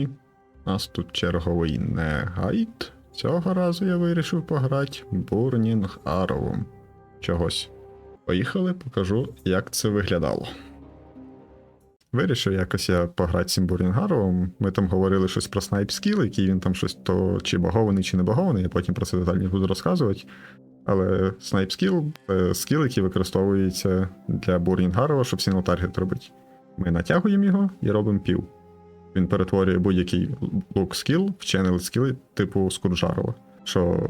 черговий. У нас тут черговий не гайд. Цього разу я вирішив пограти Бурнінг Аррowом. Чогось. Поїхали, покажу, як це виглядало. Вирішив якось я пограти цим Бурнінгаровим. Ми там говорили щось про снайп скіл, який він там щось то чи багований, чи не багований, я потім про це детальніше буду розказувати. Але снайп скіл це скіл, який використовується для Бурнінгарова, щоб сінл таргет робити. Ми натягуємо його і робимо пів. Він перетворює будь-який лук скіл в ченел скіли типу Скуджарова, що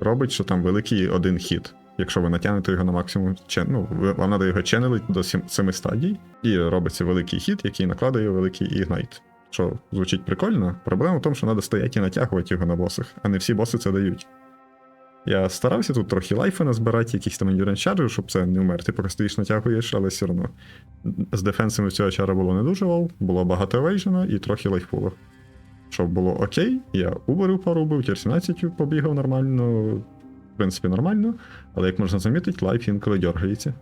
робить, що там великий один хід. Якщо ви натягнете його на максимум ну, вам треба його ченелити до 7 стадій, і робиться великий хід, який накладає великий ігнайт. Що звучить прикольно. Проблема в тому, що треба стояти і натягувати його на босах, а не всі боси це дають. Я старався тут трохи лайфи назбирати, якісь там endurance чаржів, щоб це не вмерти, поки стоїш натягуєш, але все одно. З дефенсами цього чара було не дуже вау, було багато евейжена і трохи лайфпулу. Щоб було окей, я уберив пару убив, тір 17 побігав нормально, в принципі, нормально, але як можна замітити, лайф інколи дергається.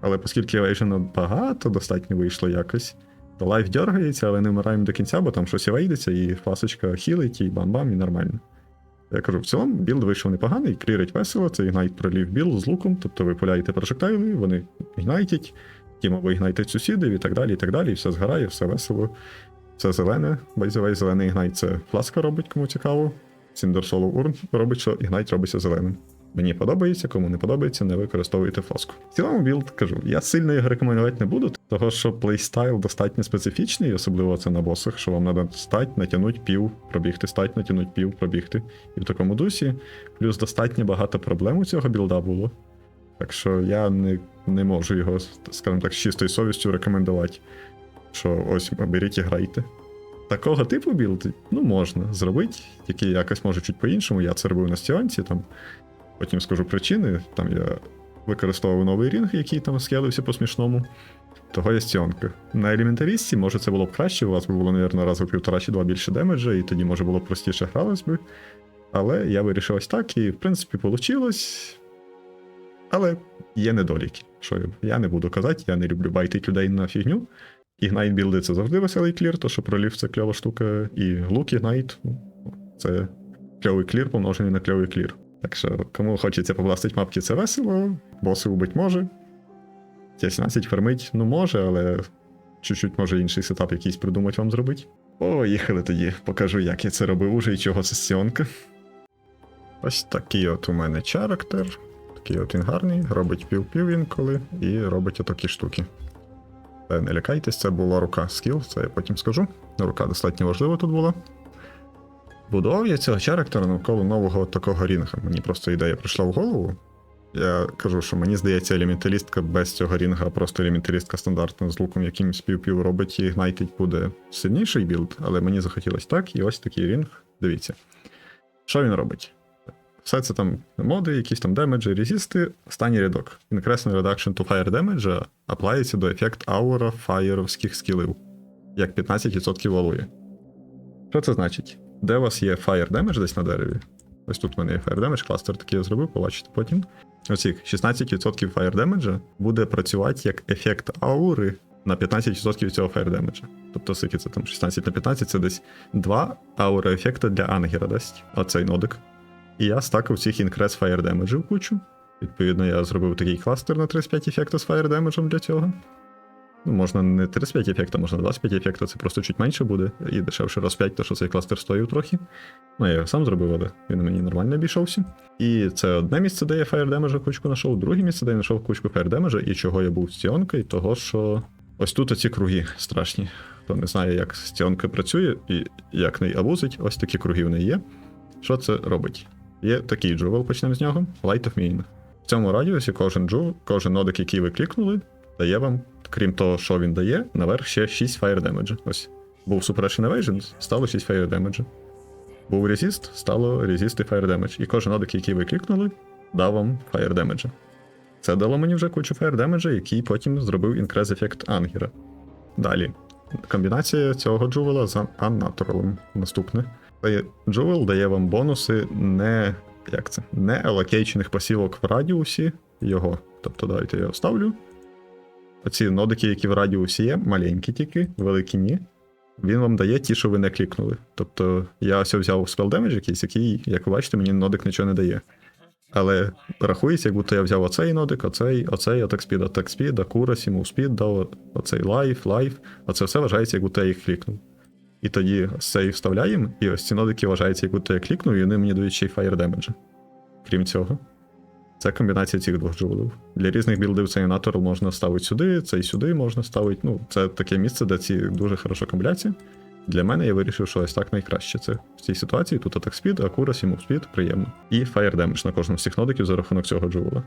Але оскільки евейжена багато достатньо вийшло якось, то лайф дергається, але не вмираємо до кінця, бо там щось вийдеться, і фасочка хілить, і бам-бам, і нормально. Я кажу, в цілому білд вийшов непоганий, клірить весело, це ігнайт пролів білд з луком, тобто ви пуляєте прожектайли, вони ігнайтять, тім або ігнайтять сусідів і так далі, і так далі, і все згорає, все весело, все зелене. Байзевей, зелений ігнайт це фласка робить, кому цікаво. Сіндерсоло урн робить, що ігнайт робиться зеленим. Мені подобається, кому не подобається, не використовуйте фласку. В цілому білд кажу, я сильно його рекомендувати не буду, того що плейстайл достатньо специфічний, особливо це на босах, що вам треба стать, натягнути пів, пробігти, стать, натягнути пів, пробігти. І в такому дусі. Плюс достатньо багато проблем у цього білда було. Так що я не, не можу його, скажімо так, з чистою совістю рекомендувати. Що ось беріть і грайте. Такого типу білд, ну, можна зробити, тільки якось може чуть по-іншому. Я це робив на стіонці, там потім скажу причини. Там я використовував новий рінг, який там скелився по-смішному. Того є стіонка. На елементарісті, може, це було б краще, у вас би було, мабуть, разу в півтора чи два більше демеджа, і тоді, може, було б простіше гралось би. Але я вирішив ось так, і в принципі вийшло. Але є недоліки. Що я- не буду казати, я не люблю байтити людей на фігню. Ігнайт білди це завжди веселий клір, то що пролів це кльова штука, і лук ігнайт це кльовий клір, помножений на кльовий клір. Так що, кому хочеться побластити мапки, це весело, боси убить може. Т-17 фермить, ну може, але чуть-чуть може інший сетап якийсь придумати вам зробити. Поїхали тоді, покажу, як я це робив уже і чого це сціонка. Ось такий от у мене чарактер. Такий от він гарний, робить пів-пів інколи і робить отакі штуки. Не лякайтесь, це була рука скіл, це я потім скажу. Рука достатньо важлива тут була. Будував я цього чарактера навколо нового такого рінга. Мені просто ідея прийшла в голову. Я кажу, що мені здається, елементалістка без цього рінга, просто елементалістка стандартна з луком якимсь пів-пів робить і гнайтить буде сильніший білд, але мені захотілося так, і ось такий рінг. Дивіться. Що він робить? Все це там моди, якісь там демеджі, резисти, останній рядок. Increase reduction to fire damage аплається до ефект аура фаєровських скілів, як 15% валує. Що це значить? Де у вас є fire damage десь на дереві? Ось тут в мене є fire damage, кластер такий я зробив, побачите потім. Ось 16% fire damage буде працювати як ефект аури на 15% цього fire damage. Тобто, скільки це там 16 на 15, це десь 2 аура ефекта для ангера дасть. Оцей нодик. І я стакав цих інкрес fire damage в кучу. Відповідно, я зробив такий кластер на 35 ефекта з fire damage для цього. Ну, можна не 35 ефекта, можна 25 ефекта, це просто чуть менше буде, і дешевше раз 5, то що цей кластер стоїв трохи. Ну, я його сам зробив, але він мені нормально обійшовся. І це одне місце, де я fire damage кучку знайшов, друге місце, де я знайшов кучку fire damage, і чого я був стіонкою, того що ось тут оці круги страшні. Хто не знає, як стіонка працює і як неї абузить, ось такі круги в неї є. Що це робить? Є такий джувел, почнемо з нього. Light of Meaning. В цьому радіусі кожен джу, кожен нодик, який ви клікнули, дає вам, крім того, що він дає, наверх ще 6 fire damage. Ось. Був Suppression Evasion, стало 6 fire damage. Був Resist, стало Resist і fire damage. І кожен нодик, який ви клікнули, дав вам fire damage. Це дало мені вже кучу fire damage, який потім зробив Increase ефект Ангера. Далі. Комбінація цього джувела з Unnatural. Наступне. Джувел дає вам бонуси не. Як це? Не алокейчених в радіусі його. Тобто, давайте я вставлю. Оці нодики, які в радіусі є, маленькі тільки, великі ні. він вам дає ті, що ви не клікнули. Тобто я ось взяв spell damage якийсь, який, як ви бачите, мені нодик нічого не дає. Але рахується, як будто я взяв оцей нодик, оцей, оцей, атак спід, атак спід, акурасі, мов спід, дав оцей лайф, лайф. Оце все вважається, як будто я їх клікнув. І тоді цей вставляємо, і ось ці нодики вважаються, як будто я клікнув, і вони мені дають ще й fire damage. Крім цього. Це комбінація цих двох джувелів. Для різних білдів цей натурал можна ставити сюди, цей сюди можна ставити. Ну, це таке місце, де ці дуже хороша комбіляція. Для мене я вирішив, що ось так найкраще. Це в цій ситуації тут атак спід, акурасі, мов спід, приємно. І fire damage на кожному з цих нодиків за рахунок цього джувела.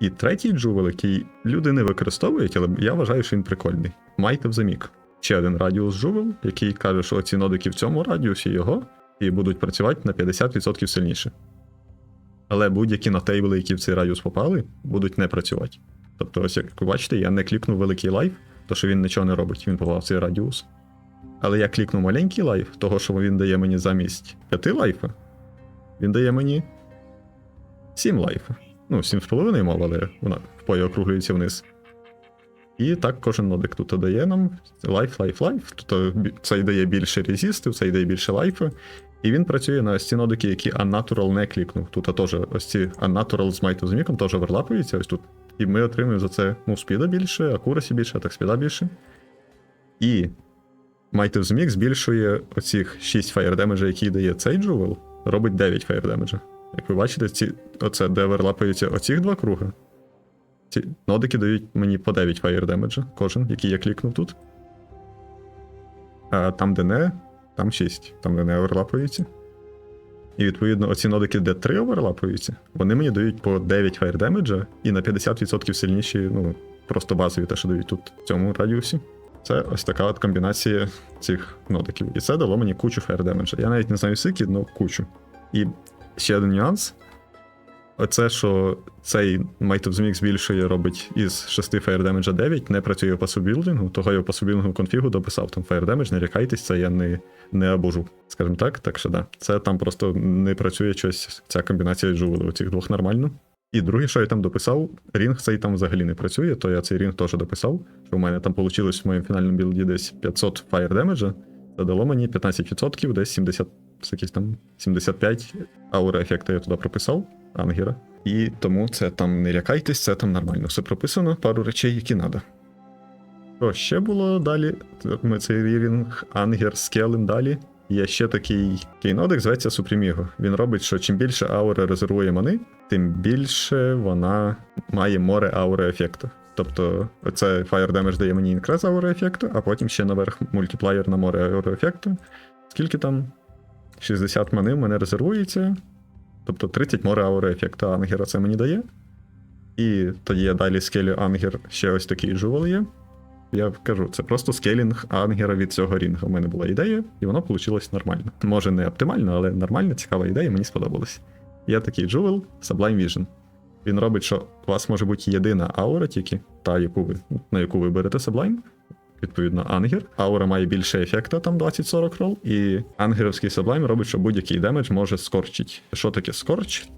І третій джувел, який люди не використовують, але я вважаю, що він прикольний. Майте в замік. Ще один радіус джувел, який каже, що ці нодики в цьому радіусі його і будуть працювати на 50% сильніше. Але будь-які нотейбли, які в цей радіус попали, будуть не працювати. Тобто, ось як ви бачите, я не клікнув великий лайф, то що він нічого не робить, він попав в цей радіус. Але я клікнув маленький лайф, того, що він дає мені замість 5 лайфа, він дає мені 7 лайфа. Ну, 7,5 мов, але вона в пої округлюється вниз. І так кожен нодик тут дає нам лайф, лайф, лайф. Тут бі- цей дає більше резистів, цей дає більше лайфа. І він працює на ось ці нодики, які Unnatural не клікнув. Тут теж ось ці Unnatural з Might of Mimic теж оверлапуються ось тут. І ми отримуємо за це мувспіда більше, акурасі більше, атак спіда більше. І Might of Mimic збільшує оцих 6 fire damage, які дає цей джувел, робить 9 fire damage. Як ви бачите, ці, оце, де оверлапуються оці два круги, ці нодики дають мені по 9 fire damage кожен, який я клікнув тут. А там, де не, там 6, там де не оверлапуються. І відповідно, оці нодики, де 3 оверлапуються, вони мені дають по 9 fire damage і на 50% сильніші, ну, просто базові те, що дають тут в цьому радіусі. Це ось така от комбінація цих нодиків. І це дало мені кучу damage. Я навіть не знаю скільки, але кучу. І ще один нюанс. Оце, що цей Might of the Mix збільшує, робить із 6 Fire Damage 9, не працює по субілдингу, того я по субілдингу конфігу дописав там Fire Damage, не лякайтесь, це я не, не обожу, скажімо так. Так що да. Це там просто не працює щось, ця комбінація джувелів, цих двох нормально. І друге, що я там дописав, рінг цей там взагалі не працює, то я цей рінг теж дописав. Що в мене там вийшло в моєму фінальному білді десь 500 Fire Damage, це дало мені 15%, десь 70, якісь там 75 аура ефекта я туди прописав, ангера. І тому це там не лякайтесь, це там нормально. Все прописано, пару речей, які треба. Що ще було далі? Ми цей рівінг ангер скелем далі. Є ще такий кейнодик, зветься Супріміго. Він робить, що чим більше аура резервує мани, тим більше вона має море аури ефекту. Тобто, це Fire Damage дає мені інкрес аури ефекту, а потім ще наверх мультиплеєр на море аури ефекту. Скільки там? 60 мани в мене резервується. Тобто 30 море аури ефекту ангера це мені дає. І тоді я далі скелю ангер ще ось такий джувел є. Я кажу, це просто скелінг ангера від цього рінга. У мене була ідея, і воно вийшло нормально. Може, не оптимально, але нормальна, цікава ідея, мені сподобалось. Є такий джувел Sublime Vision. Він робить, що у вас може бути єдина аура, тільки та, яку ви, на яку ви берете Sublime, відповідно, ангер. Аура має більше ефекта, там 20-40 рол, і ангеровський Sublime робить, що будь-який демедж може скорчить. Що таке скорч?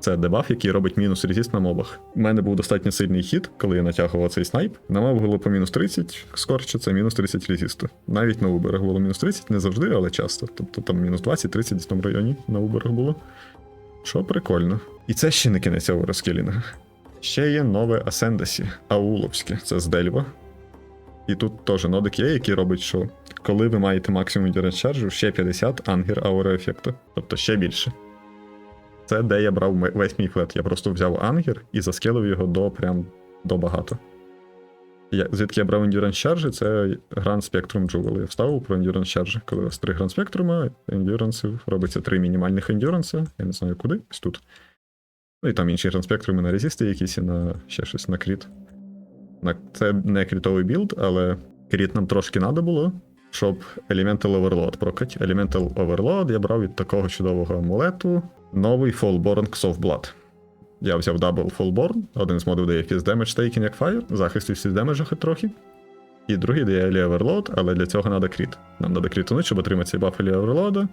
Це дебаф, який робить мінус резист на мобах. У мене був достатньо сильний хід, коли я натягував цей снайп. На моб було по мінус 30 скорча, це мінус 30 резисту. Навіть на уберах було мінус 30, не завжди, але часто. Тобто там мінус 20-30 десь тому районі на уберах було. Що прикольно. І це ще не кінець оверскілінга. Ще є нове Асендасі, Ауловське, це з Дельва. І тут теж нодик є, який робить, що коли ви маєте максимум endurance ще 50 ангер аура ефекту. Тобто ще більше. Це де я брав весь мій флет. Я просто взяв ангер і заскелив його до прям до багато. Я, звідки я брав Endurance Charge, це Grand Spectrum Jewel. Я вставив про Endurance Charge. Коли у вас три Grand Spectrum, ендюрансів, робиться три мінімальних ендюранса. Я не знаю куди, ось тут. Ну і там інші Grand Spectrum на резисти якісь, і на ще щось на кріт. Це не крітовий білд, але кріт нам трошки треба було, щоб Elemental Overload прокать. Elemental Overload я брав від такого чудового амулету. Новий Fallborn Blood. Я взяв Double Fallborn, один з модів дає Fist Damage Taking як Fire, захист від Fist Damage хоч трохи. І другий дає Елі Overload, але для цього треба кріт. Нам треба крітунути, щоб отримати цей баф Елі Overload.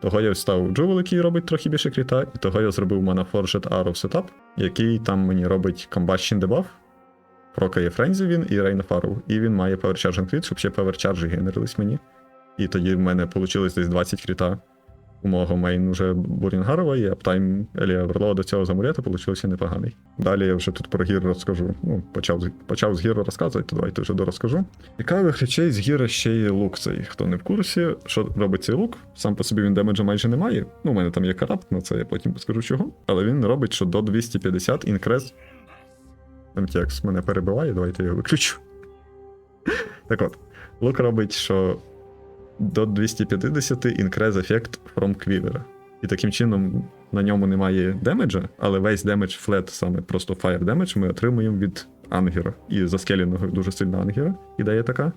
Того я вставив Джувел, який робить трохи більше кріта, і того я зробив Mana Forged Arrow Setup, який там мені робить Combustion дебаф. Прокає Френзі він і of Arrow. І він має Power Crit, щоб ще Power генерились мені. І тоді в мене вийшло десь 20 кріта. У мого мейн уже Бурінгарова, і аптайм Елія Верло до цього замурета получився непоганий. Далі я вже тут про гір розкажу. Ну, почав, почав з гір розказувати, то давайте вже дорозкажу. Цікавих речей з гіра ще є лук цей. Хто не в курсі, що робить цей лук, сам по собі він демеджа майже не має. Ну, у мене там є карапт на це, я потім скажу чого. Але він робить, що до 250 інкрес. MTX мене перебиває, давайте я його виключу. Так от, лук робить, що до 250 increase ефект from Quiver. І таким чином на ньому немає демеджа, але весь демедж флет, саме просто fire damage, ми отримуємо від ангера. І заскеленого дуже сильно ангера, ідея така.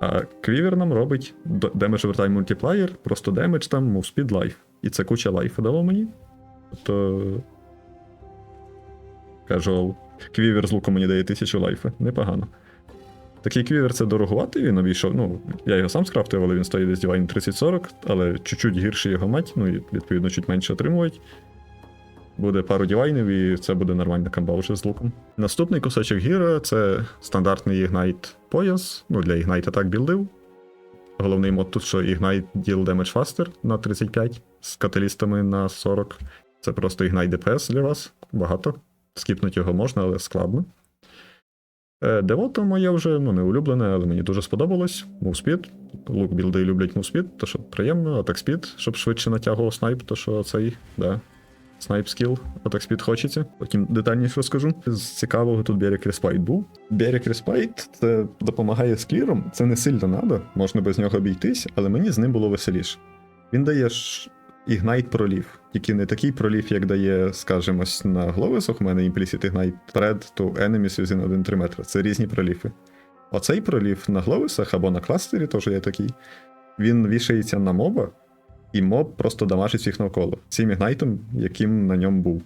А Quiver нам робить д- damage over time multiplier, просто демедж там, move speed life. І це куча лайфу дало мені. Тобто. Casual. Квівер з луком мені дає 1000 лайфа. Непогано. Такий квівер це дорогуватий, він обійшов. Ну, я його сам скрафтив, але він стоїть десь Divine 30-40, але чуть-чуть гірше його мать, ну і відповідно чуть менше отримують. Буде пару дівайнів, і це буде нормальна камба вже з луком. Наступний кусочок гіра це стандартний Ignite пояс. Ну, для Ignite так білдив. Головний мод тут, що Ignite deal damage faster на 35 з каталістами на 40. Це просто Ignite DPS для вас. Багато. Скіпнути його можна, але складно. Е, Девото моє вже ну, не улюблене, але мені дуже сподобалось. Мувспід. Лук білди люблять мувспід, то що приємно, атак спід, щоб швидше натягував снайп, то що цей, да. Снайп скіл, атак спід хочеться. Потім детальніше розкажу. З цікавого тут Берек Респайт був. Берек Респайт це допомагає з кліром, це не сильно надо, можна без нього обійтись, але мені з ним було веселіше. Він дає Ignite пролів, тільки не такий пролів, як дає, скажімо, на Гловесах, у мене Implicit Ignite Thread to Enemies within 1-3 метри. Це різні проліфи. Оцей пролів на Гловесах або на кластері, теж є такий, він вішається на моба, і моб просто дамажить всіх навколо цим ігнайтом, яким на ньому був.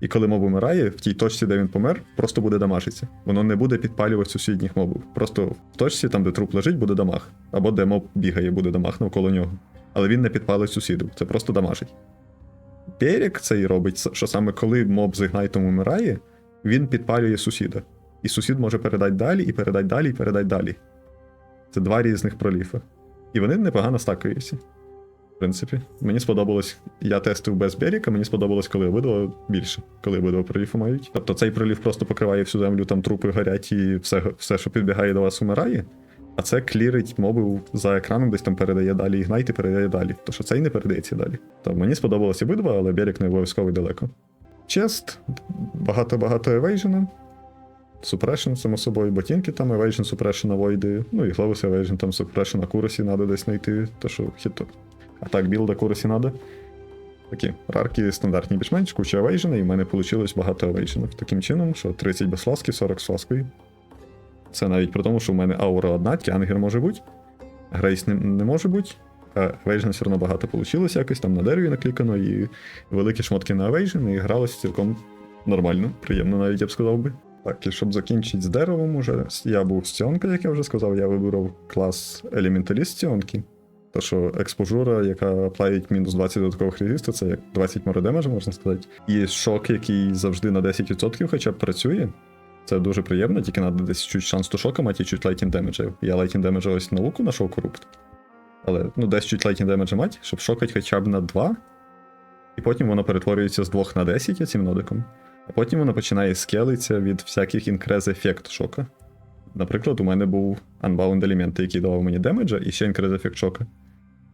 І коли моб умирає, в тій точці, де він помер, просто буде дамажитися. Воно не буде підпалювати сусідніх мобів. Просто в точці, там, де труп лежить, буде дамаг. Або де моб бігає, буде дамаг навколо нього. Але він не підпалить сусідів, це просто дамажить. Перек цей робить, що саме коли моб з ігнайтом умирає, він підпалює сусіда. І сусід може передати далі, і передати далі, і передати далі. Це два різних проліфи. І вони непогано стакаються. В принципі, мені сподобалось, я тестив без Беріка, мені сподобалось, коли обидва більше, коли обидва проліфи мають. Тобто цей проліф просто покриває всю землю, там трупи горять і все, все що підбігає до вас, умирає. А це клірить моби за екраном, десь там передає далі ігнайт і передає далі. То що цей не передається далі. То мені сподобалось обидва, але Берік не обов'язково далеко. Чест, багато-багато евейжена. Suppression, само собою, ботинки там, Evasion, Suppression, Void, ну і Globus Evasion, там Suppression, Accuracy треба десь знайти, то що хіто. А так, білд Accuracy треба. Такі рарки стандартні більш-менш, куча Evasion, і в мене вийшло багато Evasion. Таким чином, що 30 без фласки, 40 з фласкою. Це навіть при тому, що в мене аура одна, Тянгер може бути, Грейс не, не може бути, Evasion все одно багато вийшло якось, там на дереві наклікано, і великі шмотки на Evasion, і гралося цілком нормально, приємно навіть я б сказав би. Так, і щоб закінчити з деревом, уже я був з Ціонка, як я вже сказав, я вибрав клас елементаліст Ціонки. То що експожура, яка плавить мінус 20 додаткових резисту, це як 20 моредемеджа, можна сказати. І шок, який завжди на 10% хоча б працює. Це дуже приємно, тільки треба десь чуть шанс ту шока мати і чуть лайтінг демеджа. Я лайтінг демеджа ось на луку знайшов корупт. Але ну десь чуть лайтінг демеджа мати, щоб шокати хоча б на 2. І потім воно перетворюється з 2 на 10 цим нодиком. А потім воно починає скелитися від всяких інкрез ефект шока. Наприклад, у мене був Unbound елемент, який давав мені демеджа, і ще інкрез ефект шока.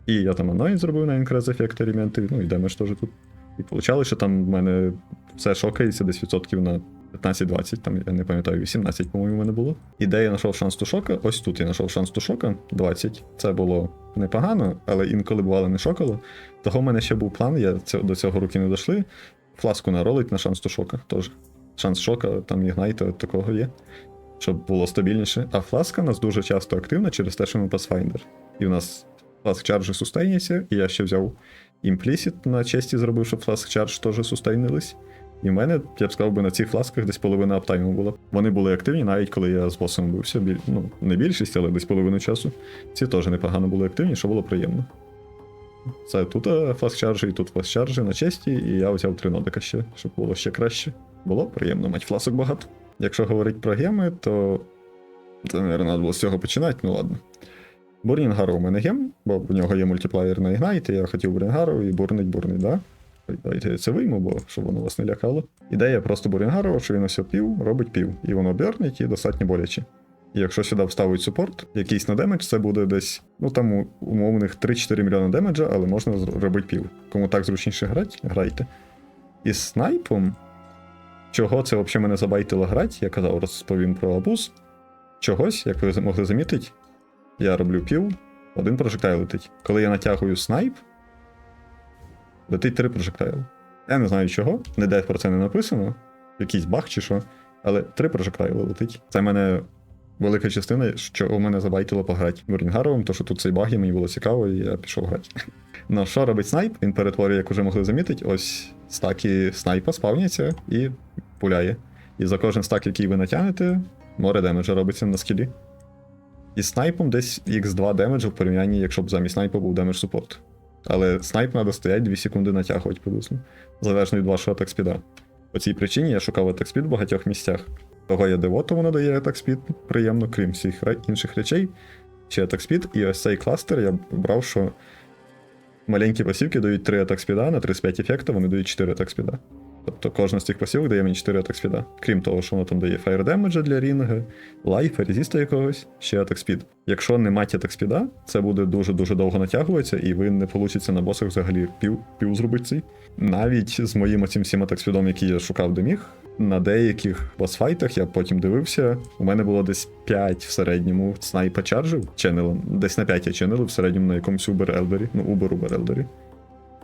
І я там онлайн зробив на інкрез ефект елементи, ну і демедж теж тут. І виходило, що там в мене все шокається десь відсотків на 15-20, там я не пам'ятаю, 18, по-моєму, в мене було. І де я знайшов шанс ту шока, ось тут я знайшов шанс ту шока 20. Це було непогано, але інколи бувало не шокало. Того в мене ще був план, я до цього руки не дійшли. Фласку наролить на шанс ту шока теж. Шанс шока, там ігнайта такого є. Щоб було стабільніше. А фласка у нас дуже часто активна через те, що ми Pathfinder. І в нас фласк чарджі сустейняться, і я ще взяв Implicit на честі зробив, щоб фласк чардж теж сустейнились. І в мене, я б сказав би, на цих фласках десь половина аптайму була. Вони були активні, навіть коли я з босом бився. Біль... Ну, не більшість, але десь половину часу. Ці теж непогано були активні, що було приємно. Це тут е, фласк чарджі і тут фласк чарджі на честі, і я взяв три нодика ще, щоб було ще краще. Було приємно мати фласок багато. Якщо говорити про геми, то. Це, мабуть, треба було з цього починати, ну ладно. Бурнінгару у мене гем. бо в нього є мультиплеєр на Ignite, і я хотів Бурінгару і бурнить бурнить, да? Давайте я це вийму, бо щоб воно вас не лякало. Ідея просто Бурінгарова, що він ось пів, робить пів. І воно бьорнить і достатньо боляче. І якщо сюди вставить супорт, якийсь на демедж, це буде десь, ну там у- умовних 3-4 мільйони демеджа, але можна робити пів. Кому так зручніше грати, грайте. І снайпом, чого це взагалі мене забайтило грати, я казав, розповім про абуз. Чогось, як ви могли замітити, я роблю пів, один прожектайл летить. Коли я натягую снайп, летить три прожектайли. Я не знаю чого, ніде про це не написано, якийсь баг чи що, але три прожектайли летить. Це в мене велика частина, що у мене забайтило пограти Бурінгаровим, то що тут цей баг і мені було цікаво, і я пішов грати. Ну, що робить снайп? Він перетворює, як уже могли замітити, ось стаки снайпа спавняться і пуляє. І за кожен стак, який ви натягнете, море демеджа робиться на скілі. І снайпом десь x2 демеджу в порівнянні, якщо б замість снайпа був демедж супорт. Але снайп треба стоять 2 секунди натягувати приблизно, залежно від вашого атак-спіда. По цій причині я шукав атак-спід в багатьох місцях. Того я девото воно дає атак-спід, приємно, крім всіх інших речей. Ще атак-спід, і ось цей кластер я брав, що маленькі пасівки дають 3 атак-спіда, на 35 ефекта вони дають 4 атак-спіда. Тобто кожна з цих пасівок дає мені 4 атак спіда. Крім того, що воно там дає фаєр демеджа для рінга, лайфа, резіста якогось, ще атак спід. Якщо не мать атак спіда, це буде дуже-дуже довго натягуватися, і ви не получиться на босах взагалі пів, пів зробити. Навіть з моїм оцим всім атак спідом, який я шукав де міг, на деяких босфайтах я потім дивився. У мене було десь 5 в середньому снайпа чаржів ченелом. Десь на 5 я ченелив в середньому на якомусь Uber Елдері, ну Uber Uber Елдері.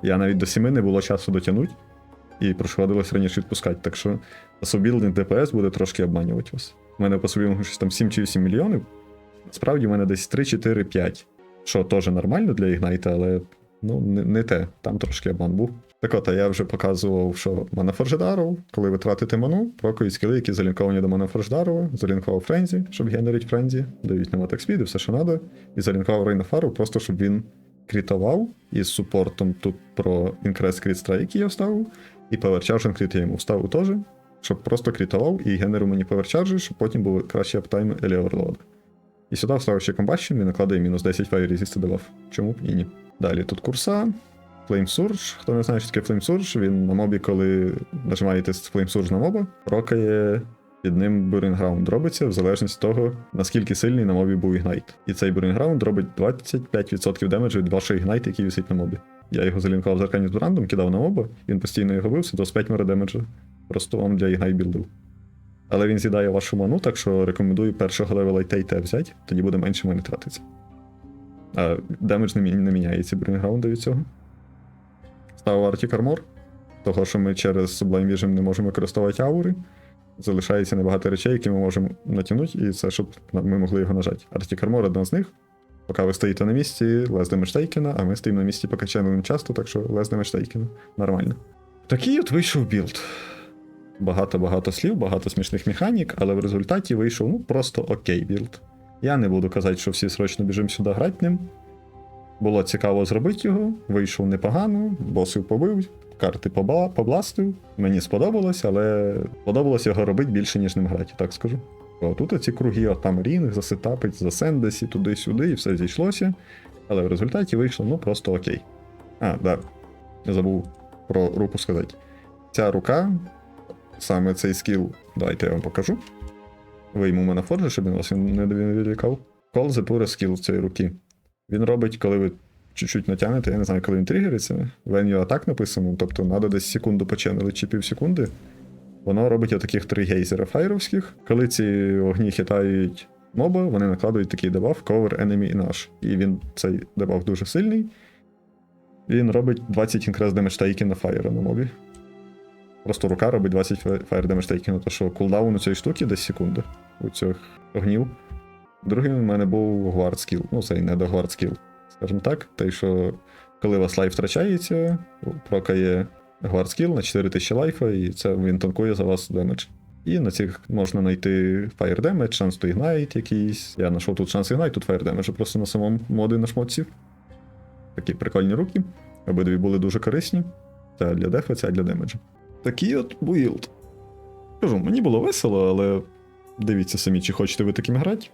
Я навіть до 7 не було часу дотягнути і приходилось раніше відпускати. Так що особілдинг ДПС буде трошки обманювати вас. У мене по собі щось там 7 чи 8 мільйонів. Насправді в мене десь 3, 4, 5. Що теж нормально для Ігнайта, але ну, не, не те, там трошки обман був. Так от, а я вже показував, що Мана Форжедаров, коли ви тратите ману, прокують скіли, які залінковані до Мана Форжедарова, залінкував Френзі, щоб генерить Френзі, дають нам атак спіди, все, що треба, і залінкував Рейна Фару, просто щоб він крітував із супортом тут про інкрес кріт страйк, я вставив, і поверчаржен кріт я йому вставив теж, щоб просто крітував і генерив мені поверчаржі, щоб потім був кращий аптайм Елі Оверлоад. І сюди вставив ще комбащен, він накладає мінус 10 фаєр резисти дебаф. Чому б і ні? Далі тут курса. Flame Surge. Хто не знає, що таке Flame Surge, він на мобі, коли нажимаєте Flame Surge на моба, рокає під ним Ground робиться в залежності того, наскільки сильний на мобі був Ignite. І цей Ground робить 25% демеджу від вашого Ignite, який висить на мобі. Я його залінкував з Арканіс Брандом, кидав на моба, він постійно його бив, 25 море демеджу. Просто вам для білдив. Але він з'їдає вашу ману, так що рекомендую першого левела ТТ взяти, тоді буде менше мани тратиться. А демедж не, не міняється Burning від цього. Ставив Arctic Armor, того, що ми через Sublime Vision не можемо використовувати аури. Залишається небагато речей, які ми можемо натягнути, і це щоб ми могли його нажати. Arctic Armor одна з них. Поки ви стоїте на місці, damage taken, а ми стоїмо на місці поки ченелем часто, так що damage taken. Нормально. Такий от вийшов білд. Багато-багато слів, багато смішних механік, але в результаті вийшов ну, просто окей білд. Я не буду казати, що всі срочно біжимо сюди грати ним. Було цікаво зробити його, вийшов непогано, босів побив, карти побла- побластив. Мені сподобалось, але сподобалось його робити більше, ніж ним грати, так скажу. Тут ці круги, от там рінг, засетапить, засендесі, туди-сюди, і все зійшлося. Але в результаті вийшло ну просто окей. А, да. Я забув про руку сказати. Ця рука, саме цей скіл, давайте я вам покажу. Вийму мене форджа, щоб він вас не відлікав. Call the pure skill цієї руки. Він робить, коли ви чуть-чуть натягнете, я не знаю, коли він тригериться. When you attack написано, тобто треба десь секунду поченили чи пів секунди. Воно робить отаких три гейзера файровських. Коли ці огні хитають моба, вони накладують такий дебаф Cover Enemy in Ash. І він цей дебаф дуже сильний. Він робить 20 інкрес taken на фаєра на мобі. Просто рука робить 20 fire damage taken, то що кулдаун у цієї штуки десь секунда у цих огнів. Другий у мене був Guard Skill. Ну, цей не до Guard Skill, скажімо так. Той, що коли у вас лайф втрачається, прокає Skill на 4000 лайфа, і це він танкує за вас демедж. І на цих можна знайти Fire Damage, шанс to Ignite якийсь. Я знайшов тут шанс Ignite, тут Fire Damage, просто на самому моди на шмотці. Такі прикольні руки. Обидві були дуже корисні. Ця для дефа, ця для демеджа. Такий от буїлд. Кажу, мені було весело, але дивіться самі, чи хочете ви таким грати.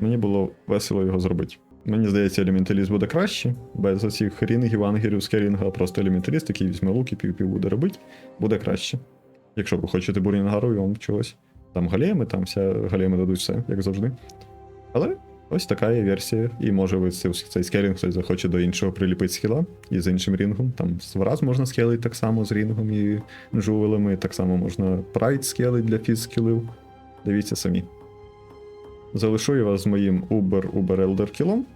Мені було весело його зробити. Мені здається, елементаліст буде краще. Без оцих рінгів, ангерів, скерінга, просто елементаліст, який візьме лук і пів-пів буде робити, буде краще. Якщо ви хочете бурінгару і вам чогось. Там галеми, там вся галеми дадуть все, як завжди. Але ось така є версія. І може ви цей, скелінг хтось захоче до іншого приліпити скіла і з іншим рінгом. Там свраз можна скелити так само з рінгом і жувелами. Так само можна прайд скелить для фіз скілів. Дивіться самі. Залишу я вас з моїм Uber Uber Elder кілом,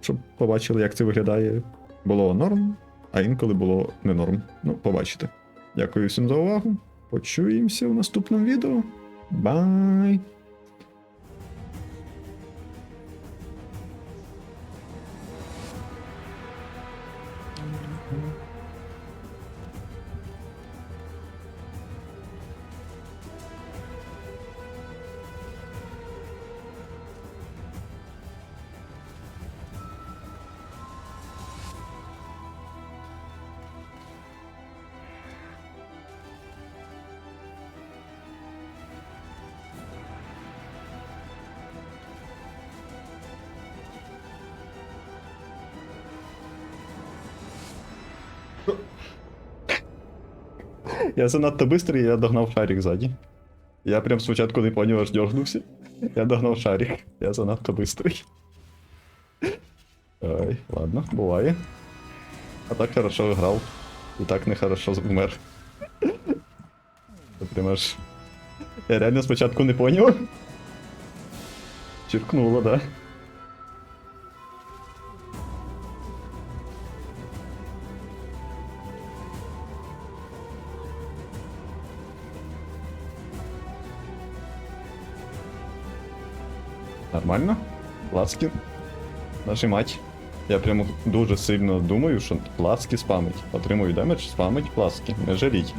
щоб побачили, як це виглядає. Було норм, а інколи було не норм. Ну, побачите. Дякую всім за увагу. Почуємося в наступному відео. Бай! Я занадто быстрый, я догнав шарик сзади. Я прям спочатку не поняв, аж дергнувся. Я догнав шарик. Я занадто быстрый. Ай, ладно, буває. А так хорошо грав. І так нехорошо вмер. Це прям аж... Я реально спочатку не поняв. Черкнуло, да. Нормально? Ласки. Нажимать. Я прямо дуже сильно думаю, що пласки спамить. Отримую демедж, спамить пласки. Не жаліть.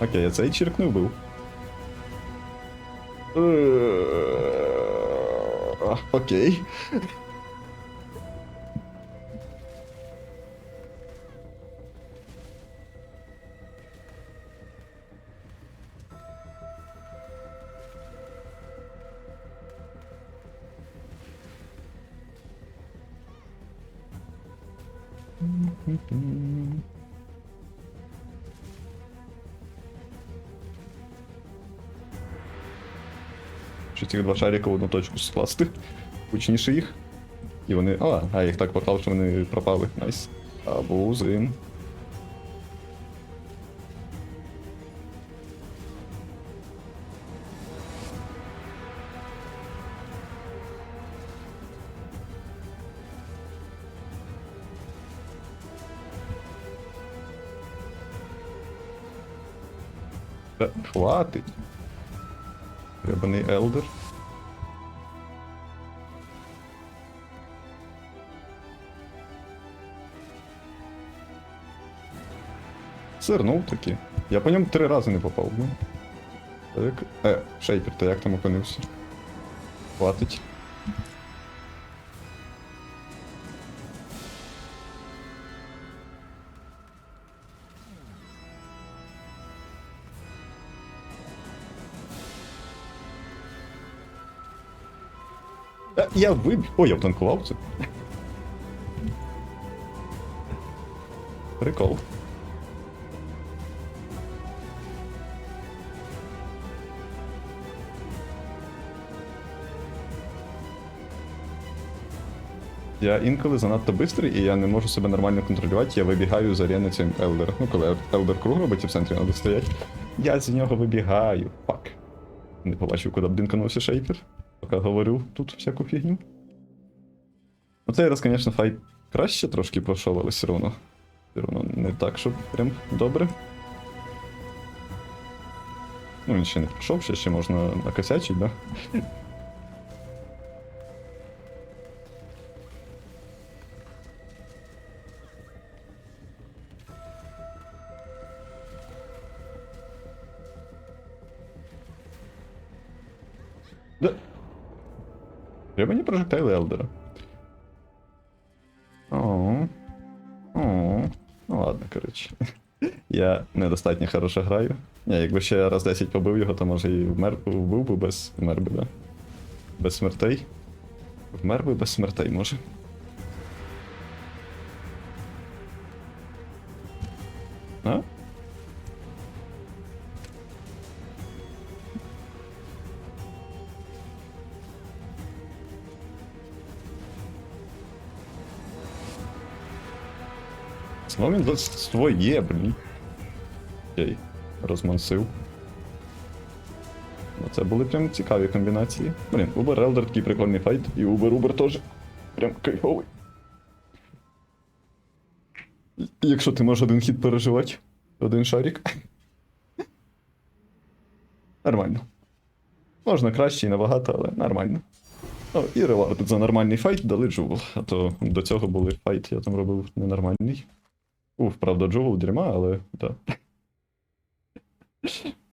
Окей, я цей черкнув був. Е, Окей. Що цих два шарика в одну точку скласти. Гучніше їх. І вони. А, а їх так поклав, що вони пропали. Найс. Абузин. Хватить. Гребаний елдер. Сирнув таки. Я по ньому три рази не попав. Ну. Так. Е, шейпер, то як там опинився? Хватить. Я вибіг. Ой, я втанкував це. Прикол. Я інколи занадто бистрий, і я не можу себе нормально контролювати. Я вибігаю з арени цим Елдер. Ну, коли Елдер круг робить в центрі треба стоять. Я з нього вибігаю. Фак. Не побачив, куди б динканувся шейкер. Поки говорю тут всяку фігню. Ну, цей раз, звісно, файт краще трошки пройшов, але все одно. Все одно не так, щоб прям добре. Ну, він ще не пройшов, ще, ще можна накосячить? Да. Не прожектайли Елдера. Ну ладно, коротше. Я недостатньо хорошо граю. Ні, якби ще раз 10 побив його, то може і вмер, вбив би без вмер би, да. Без смертей. Вмер би без смертей, може. А? Знову він за своє, блін. Окей, розмансив. Ну, Це були прям цікаві комбінації. Блін, Uber Elder такий прикольний файт, і Uber Uber теж. Прям кайфовий. Якщо ти можеш один хід переживати, один шарик. Нормально. Можна краще і набагато, але нормально. Ну, і ревард за нормальний файт дали джувел. А то до цього були файт, я там робив ненормальний. Уф, правда, джоул дерьма, але так. Да.